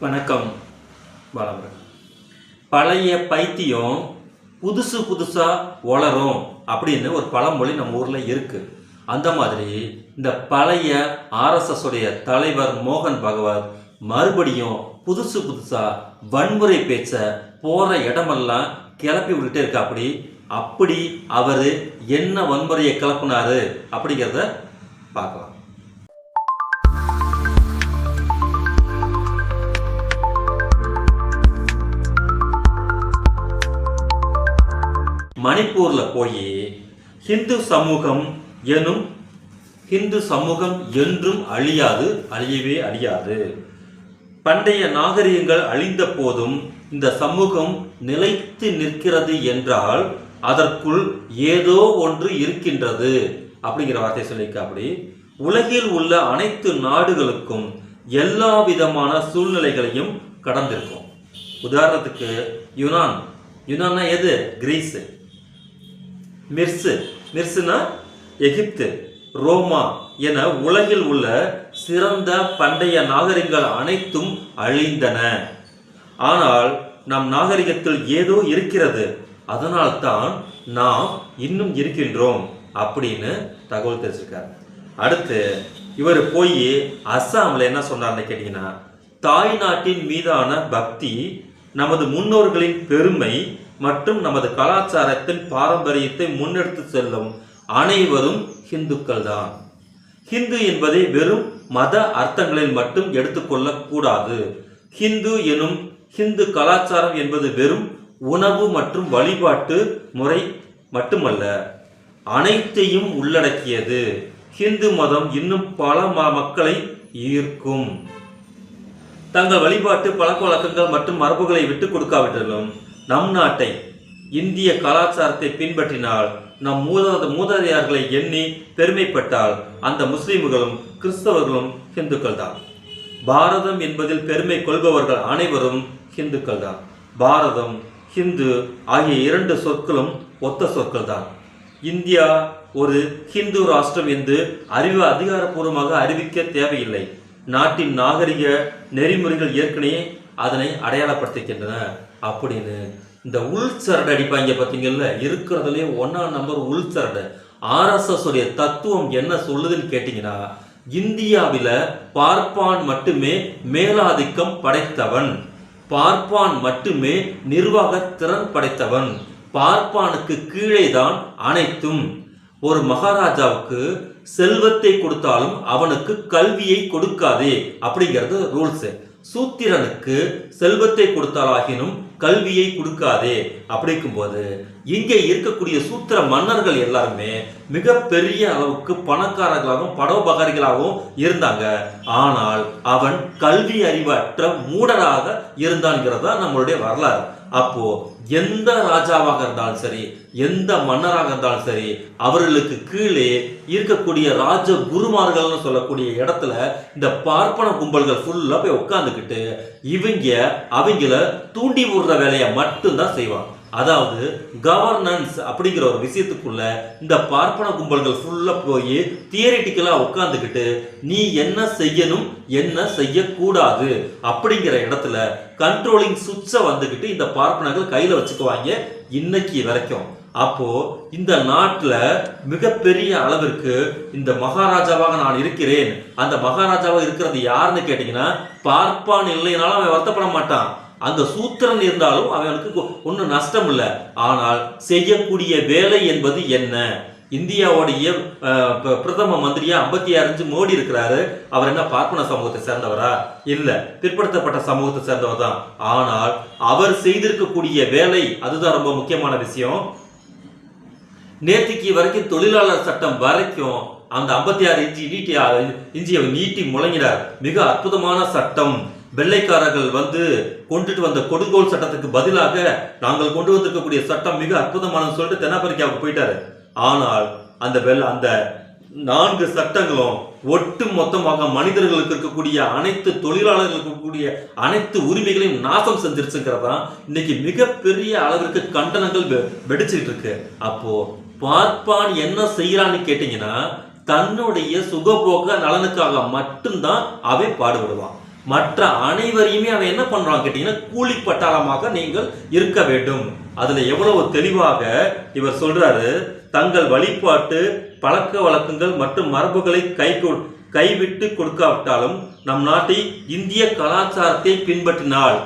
வணக்கம் பாலமுருகன் பழைய பைத்தியம் புதுசு புதுசாக வளரும் அப்படின்னு ஒரு பழமொழி நம்ம ஊரில் இருக்குது அந்த மாதிரி இந்த பழைய ஆர்எஸ்எஸ் உடைய தலைவர் மோகன் பகவத் மறுபடியும் புதுசு புதுசாக வன்முறை பேச்சை போகிற இடமெல்லாம் கிளப்பி விட்டுட்டே இருக்கா அப்படி அப்படி அவர் என்ன வன்முறையை கிளப்புனாரு அப்படிங்கிறத பார்க்கலாம். மணிப்பூரில் போய் ஹிந்து சமூகம் எனும் ஹிந்து சமூகம் என்றும் அழியாது அழியவே அழியாது. பண்டைய நாகரிகங்கள் அழிந்த போதும் இந்த சமூகம் நிலைத்து நிற்கிறது என்றால் அதற்குள் ஏதோ ஒன்று இருக்கின்றது. அப்படிங்கிற வார்த்தை சொல்லிக்க அப்படி. உலகில் உள்ள அனைத்து நாடுகளுக்கும் எல்லா விதமான சூழ்நிலைகளையும் கடந்திருக்கும். உதாரணத்துக்கு யுனான். யுனான்னா எது? கிரீஸு. மிர்சு. மிர்சுனா எகிப்து ரோமா என உலகில் உள்ள சிறந்த பண்டைய நாகரிகங்கள் அனைத்தும் அழிந்தன. ஆனால் நம் நாகரிகத்தில் ஏதோ இருக்கிறது. அதனால்தான் நாம் இன்னும் இருக்கின்றோம் அப்படின்னு தகவல் தெரிஞ்சிருக்கார். அடுத்து இவர் போய் அஸ்ஸாமில் என்ன சொன்னார்னு கேட்டிங்கன்னா தாய் நாட்டின் மீதான பக்தி நமது முன்னோர்களின் பெருமை மற்றும் நமது கலாச்சாரத்தின் பாரம்பரியத்தை முன்னெடுத்து செல்லும் அனைவரும் ஹிந்துக்கள் தான் ஹிந்து என்பதை வெறும் மத அர்த்தங்களில் மட்டும் எடுத்துக்கொள்ளக்கூடாது ஹிந்து எனும் ஹிந்து கலாச்சாரம் என்பது வெறும் உணவு மற்றும் வழிபாட்டு முறை மட்டுமல்ல அனைத்தையும் உள்ளடக்கியது. ஹிந்து மதம் இன்னும் பல ம- மக்களை ஈர்க்கும். தங்கள் வழிபாட்டு பழக்க வழக்கங்கள் மற்றும் மரபுகளை விட்டுக் கொடுக்காவிட்டாலும் நம் நாட்டை இந்திய கலாச்சாரத்தை பின்பற்றினால் நம் மூதாத மூதாதையார்களை எண்ணி பெருமைப்பட்டால் அந்த முஸ்லிம்களும் கிறிஸ்தவர்களும் ஹிந்துக்கள் தான் பாரதம் என்பதில் பெருமை கொள்பவர்கள் அனைவரும் ஹிந்துக்கள் தான் பாரதம் ஹிந்து ஆகிய இரண்டு சொற்களும் ஒத்த சொற்கள் தான் இந்தியா ஒரு ஹிந்து ராஷ்டிரம் என்று அறிவு அதிகாரப்பூர்வமாக அறிவிக்க தேவையில்லை. நாட்டின் நாகரிக நெறிமுறைகள் ஏற்கனவே அதனை அடையாளப்படுத்திக்கின்றன அப்படின்னு இந்த உள் சரடு அடிப்பாங்க பார்த்தீங்கல்ல இருக்கிறதுலே ஒன்றாம் நம்பர் உள் சரடு. ஆர்எஸ்எஸ் உடைய தத்துவம் என்ன சொல்லுதுன்னு கேட்டிங்கன்னா இந்தியாவில் பார்ப்பான் மட்டுமே மேலாதிக்கம் படைத்தவன். பார்ப்பான் மட்டுமே நிர்வாக திறன் படைத்தவன். பார்ப்பானுக்கு கீழே தான் அனைத்தும். ஒரு மகாராஜாவுக்கு செல்வத்தை கொடுத்தாலும் அவனுக்கு கல்வியை கொடுக்காதே அப்படிங்கிறது ரூல்ஸ் சூத்திரனுக்கு செல்வத்தை கொடுத்தாலாகினும் கல்வியை கொடுக்காதே அப்படிங்கும்போது இங்கே இருக்கக்கூடிய சூத்திர மன்னர்கள் எல்லாருமே மிகப்பெரிய அளவுக்கு பணக்காரர்களாகவும் படோபகாரிகளாகவும் இருந்தாங்க. ஆனால் அவன் கல்வி அறிவற்ற மூடராக இருந்தான்ங்கிறது தான் நம்மளுடைய வரலாறு. அப்போ எந்த ராஜாவாக இருந்தாலும் சரி எந்த மன்னராக இருந்தாலும் சரி அவர்களுக்கு கீழே இருக்கக்கூடிய ராஜ குருமார்கள்னு சொல்லக்கூடிய இடத்துல இந்த பார்ப்பன கும்பல்கள் ஃபுல்லாக போய் உட்காந்துக்கிட்டு இவங்க அவங்கள தூண்டி விடுற வேலையை மட்டும்தான் செய்வாங்க. அதாவது கவர்னன்ஸ் அப்படிங்கிற ஒரு விஷயத்துக்குள்ள இந்த பார்ப்பன கும்பல்கள் ஃபுல்லாக போய் தியரிட்டிக்கலாக உட்காந்துக்கிட்டு நீ என்ன செய்யணும் என்ன செய்யக்கூடாது? அப்படிங்கிற இடத்துல கண்ட்ரோலிங் சுவிட்சை வந்துக்கிட்டு இந்த பார்ப்பனர்கள் கையில் வச்சுக்குவாங்க இன்னைக்கு வரைக்கும். அப்போ இந்த நாட்டில் மிகப்பெரிய அளவிற்கு இந்த மகாராஜாவாக நான் இருக்கிறேன். அந்த மகாராஜாவாக இருக்கிறது யாருன்னு கேட்டிங்கன்னா பார்ப்பான் இல்லைனாலும் அவன் வருத்தப்பட மாட்டான். அந்த சூத்திரன் இருந்தாலும் அவனுக்கு ஒன்றும் நஷ்டம் இல்லை ஆனால் செய்யக்கூடிய வேலை என்பது என்ன? இந்தியாவுடைய ப- பிரதம மந்திரியா ஐம்பத்தி ஆறு மோடி இருக்கிறாரு. அவர் என்ன பார்ப்பன சமூகத்தை சேர்ந்தவரா? இல்லை. பிற்படுத்தப்பட்ட சமூகத்தை சேர்ந்தவர் தான். ஆனால் அவர் செய்திருக்கக்கூடிய வேலை அதுதான் ரொம்ப முக்கியமான விஷயம். நேற்றுக்கு வரைக்கும் தொழிலாளர் சட்டம் வரைக்கும் அந்த ஐம்பத்தி ஆறு இஞ்சி நீட்டி இஞ்சியை நீட்டி முழங்கினார். மிக அற்புதமான சட்டம். வெள்ளைக்காரர்கள் வந்து கொண்டுட்டு வந்த கொடுங்கோல் சட்டத்துக்கு பதிலாக நாங்கள் கொண்டு வந்திருக்கக்கூடிய சட்டம் மிக அற்புதமானது சொல்லிட்டு தென்னாப்பிரிக்காவுக்கு போயிட்டாரு. ஆனால் அந்த வெள்ள அந்த நான்கு சட்டங்களும் ஒட்டு மொத்தமாக மனிதர்களுக்கு இருக்கக்கூடிய அனைத்து தொழிலாளர்களுக்கு இருக்கக்கூடிய அனைத்து உரிமைகளையும் நாசம் செஞ்சிருச்சுங்கிறதான் இன்னைக்கு மிகப்பெரிய அளவிற்கு கண்டனங்கள் வெ- இருக்கு அப்போ பார்ப்பான் என்ன செய்யறான்னு கேட்டீங்கன்னா தன்னுடைய சுகபோக நலனுக்காக மட்டும்தான் அவன் பாடுபடுவான். மற்ற அனைவரையுமே அவன் என்ன பண்றான் கேட்டீங்கன்னா கூலி பட்டாளமாக நீங்கள் இருக்க வேண்டும். அதுல எவ்வளவு தெளிவாக இவர் சொல்றாரு தங்கள் வழிபாட்டு பழக்க வழக்கங்கள் மற்றும் மரபுகளை கை கைவிட்டு கொடுக்காவிட்டாலும் நம் நாட்டை இந்திய கலாச்சாரத்தை பின்பற்றினால்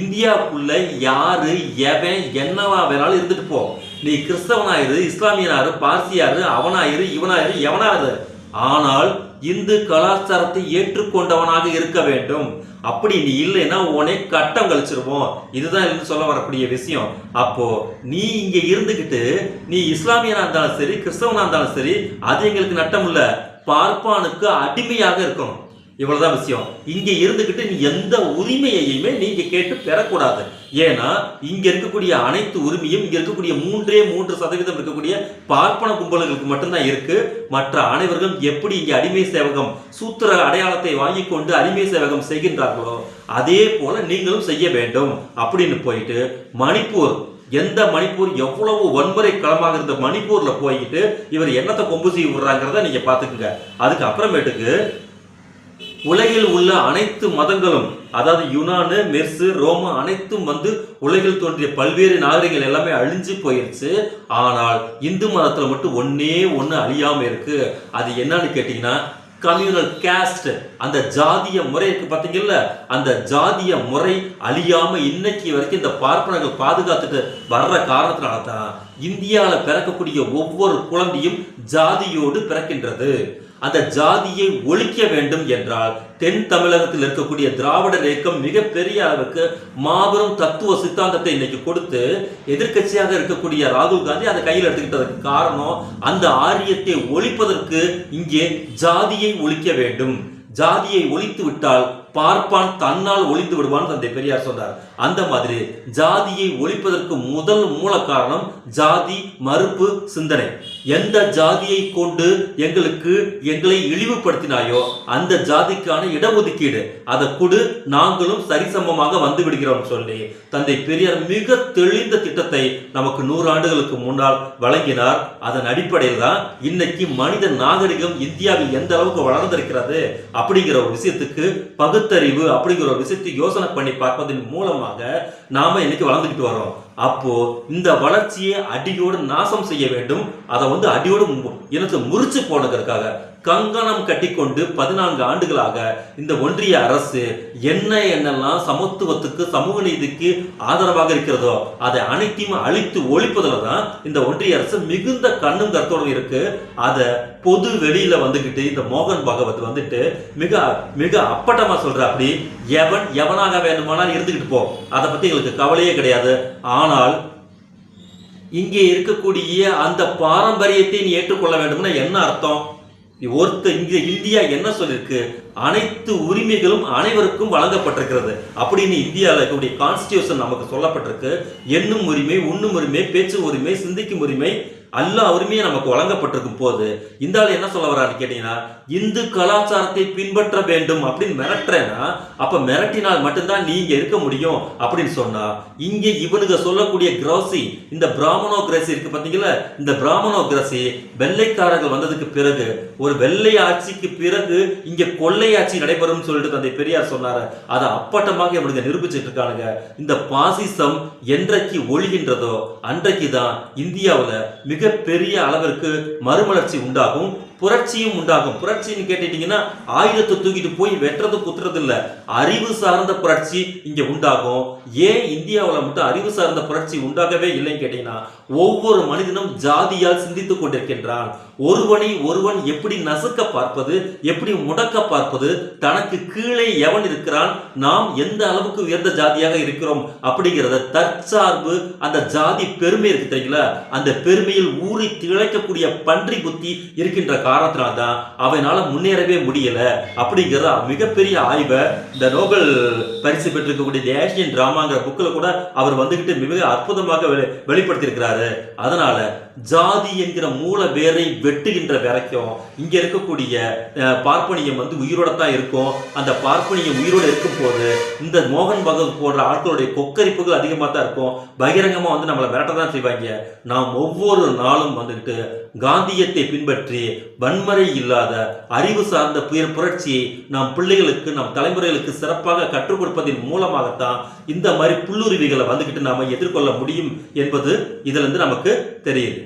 இந்தியாவுக்குள்ள யாரு எவன் என்னவா வேணாலும் இருந்துட்டு போ. நீ கிறிஸ்தவனாயிரு இஸ்லாமியனாரு பார்சியாரு அவனாயிரு இவனாயிரு எவனாயிரு. ஆனால் இந்து கலாச்சாரத்தை ஏற்றுக்கொண்டவனாக இருக்க வேண்டும். அப்படி நீ இல்லைன்னா உனே கட்டம் கழிச்சிருவோம் இதுதான் இருந்து சொல்ல வரக்கூடிய விஷயம். அப்போ நீ இங்க இருந்துகிட்டு நீ இஸ்லாமியனா இருந்தாலும் சரி கிறிஸ்தவனா இருந்தாலும் சரி அது எங்களுக்கு நட்டம் இல்ல பார்ப்பானுக்கு அடிமையாக இருக்கணும். இவ்வளவுதான் விஷயம். இங்க இருந்துகிட்டு நீ எந்த உரிமையையுமே நீங்க கேட்டு பெறக்கூடாது. ஏன்னா இங்க இருக்கக்கூடிய அனைத்து உரிமையும் இங்க இருக்கக்கூடிய மூன்றே மூன்று சதவீதம் இருக்கக்கூடிய பார்ப்பன கும்பல்களுக்கு மட்டும்தான் இருக்கு. மற்ற அனைவர்களும் எப்படி இங்க அடிமை சேவகம் சூத்திர அடையாளத்தை வாங்கி கொண்டு அடிமை சேவகம் செய்கின்றார்களோ அதே போல நீங்களும் செய்ய வேண்டும். அப்படின்னு போயிட்டு மணிப்பூர். எந்த மணிப்பூர்? எவ்வளவு வன்முறை களமாக இருந்த மணிப்பூர்ல போய்கிட்டு இவர் என்னத்தை கொம்பு செய்ய விடுறாங்கிறத நீங்க பாத்துக்குங்க அதுக்கு அப்புறமேட்டுக்கு உலகில் உள்ள அனைத்து மதங்களும் அதாவது யுனானு மெர்சு ரோம அனைத்தும் வந்து உலகில் தோன்றிய பல்வேறு நாகரிகங்கள் எல்லாமே அழிஞ்சு போயிருச்சு. ஆனால் இந்து மதத்துல மட்டும் ஒன்னே ஒண்ணு அழியாம இருக்கு. அது என்னன்னு கேட்டீங்கன்னா கம்யூனல் கேஸ்ட் அந்த ஜாதிய முறை இருக்கு பார்த்தீங்கல்ல அந்த ஜாதிய முறை அழியாம இன்னைக்கு வரைக்கும் இந்த பார்ப்பனர்கள் பாதுகாத்துட்டு வர்ற காரணத்தினால தான் இந்தியாவில் பிறக்கக்கூடிய ஒவ்வொரு குழந்தையும் ஜாதியோடு பிறக்கின்றது. அந்த ஜாதியை ஒழிக்க வேண்டும் என்றால் தென் தமிழகத்தில் இருக்கக்கூடிய திராவிடர் இயக்கம் மிகப்பெரிய அளவுக்கு மாபெரும் தத்துவ சித்தாந்தத்தை இன்னைக்கு கொடுத்து எதிர்க்கட்சியாக இருக்கக்கூடிய ராகுல் காந்தி அதை கையில் எடுத்துக்கிட்டதற்கு காரணம் அந்த ஆரியத்தை ஒழிப்பதற்கு இங்கே ஜாதியை ஒழிக்க வேண்டும். ஜாதியை ஒழித்து விட்டால் பார்ப்பான் தன்னால் ஒழிந்து விடுவான் தந்தை பெரியார் சொன்னார். அந்த மாதிரி ஜாதியை ஒழிப்பதற்கு முதல் மூல காரணம் ஜாதி மறுப்பு சிந்தனை. எந்த ஜாதியை கொண்டு எங்களுக்கு எங்களை இழிவுபடுத்தினாயோ அந்த ஜாதிக்கான இடஒதுக்கீடு. அதை கொடு நாங்களும் சரிசமமாக வந்து விடுகிறோம் சொல்லி தந்தை பெரியார் மிக தெளிந்த திட்டத்தை நமக்கு நூறு ஆண்டுகளுக்கு முன்னால் வழங்கினார். அதன் அடிப்படையில் தான் இன்னைக்கு மனித நாகரிகம் இந்தியாவில் எந்த அளவுக்கு வளர்ந்திருக்கிறது அப்படிங்கிற ஒரு விஷயத்துக்கு பகுத்தறிவு அப்படிங்கிற ஒரு விஷயத்தை யோசனை பண்ணி பார்ப்பதன் மூலமாக நாம இன்னைக்கு வளர்ந்துக்கிட்டு வரோம் அப்போ இந்த வளர்ச்சியை அடியோடு நாசம் செய்ய வேண்டும். அதை வந்து அடியோடு மு- இனத்தை முறிச்சு போனதற்காக கங்கணம் கட்டிக்கொண்டு பதினான்கு ஆண்டுகளாக இந்த ஒன்றிய அரசு என்ன என்னெல்லாம் சமத்துவத்துக்கு சமூக நீதிக்கு ஆதரவாக இருக்கிறதோ அதை அனைத்தையும் அழித்து ஒழிப்பதில் தான் இந்த ஒன்றிய அரசு மிகுந்த கண்ணும் கருத்தோடு இருக்கு. அதை பொது வெளியில வந்துகிட்டு இந்த மோகன் பகவத் வந்துட்டு மிக மிக அப்பட்டமா சொல்ற அப்படி எவன் எவனாக வேண்டுமானால் இருந்துகிட்டு போ. அதை பத்தி எங்களுக்கு கவலையே கிடையாது. ஆனால் இங்கே இருக்கக்கூடிய அந்த பாரம்பரியத்தை நீ ஏற்றுக்கொள்ள வேண்டும்னா என்ன அர்த்தம்? ஒருத்த இங்க இந்தியா என்ன சொல்லிருக்கு? அனைத்து உரிமைகளும் அனைவருக்கும் வழங்கப்பட்டிருக்கிறது. அப்படின்னு இந்தியாவில் இருக்கக்கூடிய கான்ஸ்டியூஷன் நமக்கு சொல்லப்பட்டிருக்கு. எண்ணும் உரிமை உண்ணும் உரிமை பேச்சு உரிமை சிந்திக்கும் உரிமை அல்லாஹ் உரிமையை நமக்கு வழங்கப்பட்டிருக்கும் போது இந்த ஆள் என்ன சொல்ல வர்றாருன்னு கேட்டீங்கன்னா இந்து கலாச்சாரத்தை பின்பற்ற வேண்டும் அப்படின்னு மிரட்டுறேன்னா அப்ப மிரட்டினால் மட்டும்தான் நீங்க இருக்க முடியும் அப்படின்னு சொன்னா இங்க இவனுங்க சொல்லக்கூடிய கிராசி இந்த பிராமணோகிரசி இருக்கு பாத்தீங்களா? இந்த பிராமணோகிரசி வெள்ளைக்காரர்கள் வந்ததுக்கு பிறகு ஒரு வெள்ளை ஆட்சிக்கு பிறகு இங்க கொள்ளை ஆட்சி நடைபெறும் சொல்லிட்டு தந்தை பெரியார் சொன்னாரு. அதை அப்பட்டமாக இவனுங்க நிரூபிச்சிட்டு இருக்கானுங்க. இந்த பாசிசம் என்றைக்கு ஒழிகின்றதோ அன்றைக்கு தான் இந்தியாவுல மிகப்பெரிய அளவிற்கு மறுமலர்ச்சி உண்டாகும் புரட்சியும் உண்டாகும். புரட்சின்னு கேட்டுட்டீங்கன்னா ஆயுதத்தை தூக்கிட்டு போய் வெட்டுறது குத்துறது இல்லை அறிவு சார்ந்த புரட்சி இங்கே உண்டாகும். ஏன் இந்தியாவில் மட்டும் அறிவு சார்ந்த புரட்சி உண்டாகவே இல்லைன்னு கேட்டீங்கன்னா ஒவ்வொரு மனிதனும் ஜாதியால் சிந்தித்துக் கொண்டிருக்கின்றான். ஒருவனை ஒருவன் எப்படி நசுக்க பார்ப்பது எப்படி முடக்க பார்ப்பது தனக்கு கீழே எவன் இருக்கிறான் நாம் எந்த அளவுக்கு உயர்ந்த ஜாதியாக இருக்கிறோம் அப்படிங்கிறத தற்சார்பு அந்த ஜாதி பெருமை இருக்கு தெரியுங்களா? அந்த பெருமையில் ஊறி திளைக்கக்கூடிய பன்றி புத்தி இருக்கின்ற காரணத்தினால்தான் அவனால முன்னேறவே முடியல அப்படிங்கிறத மிகப்பெரிய ஆய்வை இந்த நோபல் பரிசு பெற்றிருக்கக்கூடிய தி ஏஷியன் டிராமாங்கிற புக்கில் கூட அவர் வந்துகிட்டு மிக அற்புதமாக வெளி வெளிப்படுத்தியிருக்கிறாரு. அதனால ஜாதி என்கிற மூல பேரை வெட்டுகின்ற வரைக்கும் இங்கே இருக்கக்கூடிய பார்ப்பனியம் வந்து உயிரோட தான் இருக்கும். அந்த பார்ப்பனியம் உயிரோட இருக்கும் போது இந்த மோகன் பகவத் போன்ற ஆட்களுடைய கொக்கரிப்புகள் அதிகமாக தான் இருக்கும். பகிரங்கமாக வந்து நம்மளை விரட்ட தான் செய்வாங்க. நாம் ஒவ்வொரு நாளும் வந்துக்கிட்டு காந்தியத்தை பின்பற்றி வன்முறை இல்லாத அறிவு சார்ந்த புயல் புரட்சியை நம் பிள்ளைகளுக்கு நம் தலைமுறைகளுக்கு சிறப்பாக கற்றுக் கொடுப்பதன் மூலமாகத்தான் இந்த மாதிரி புல்லுருவிகளை வந்துக்கிட்டு நாம் எதிர்கொள்ள முடியும் என்பது இதிலிருந்து நமக்கு தெரியுது.